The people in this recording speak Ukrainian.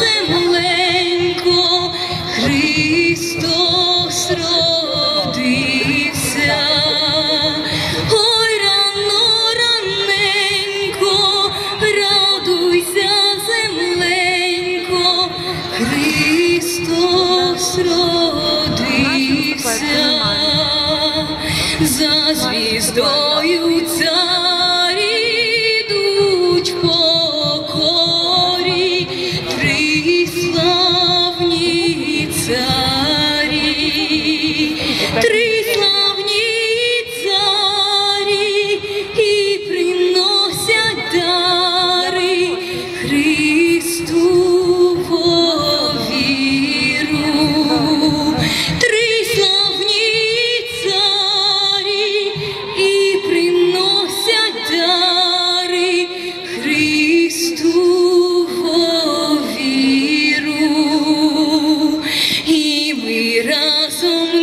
земленько, Христос родився. Ой, рано, раненько, радуйся, земленько, Христос родився. За звіздою consume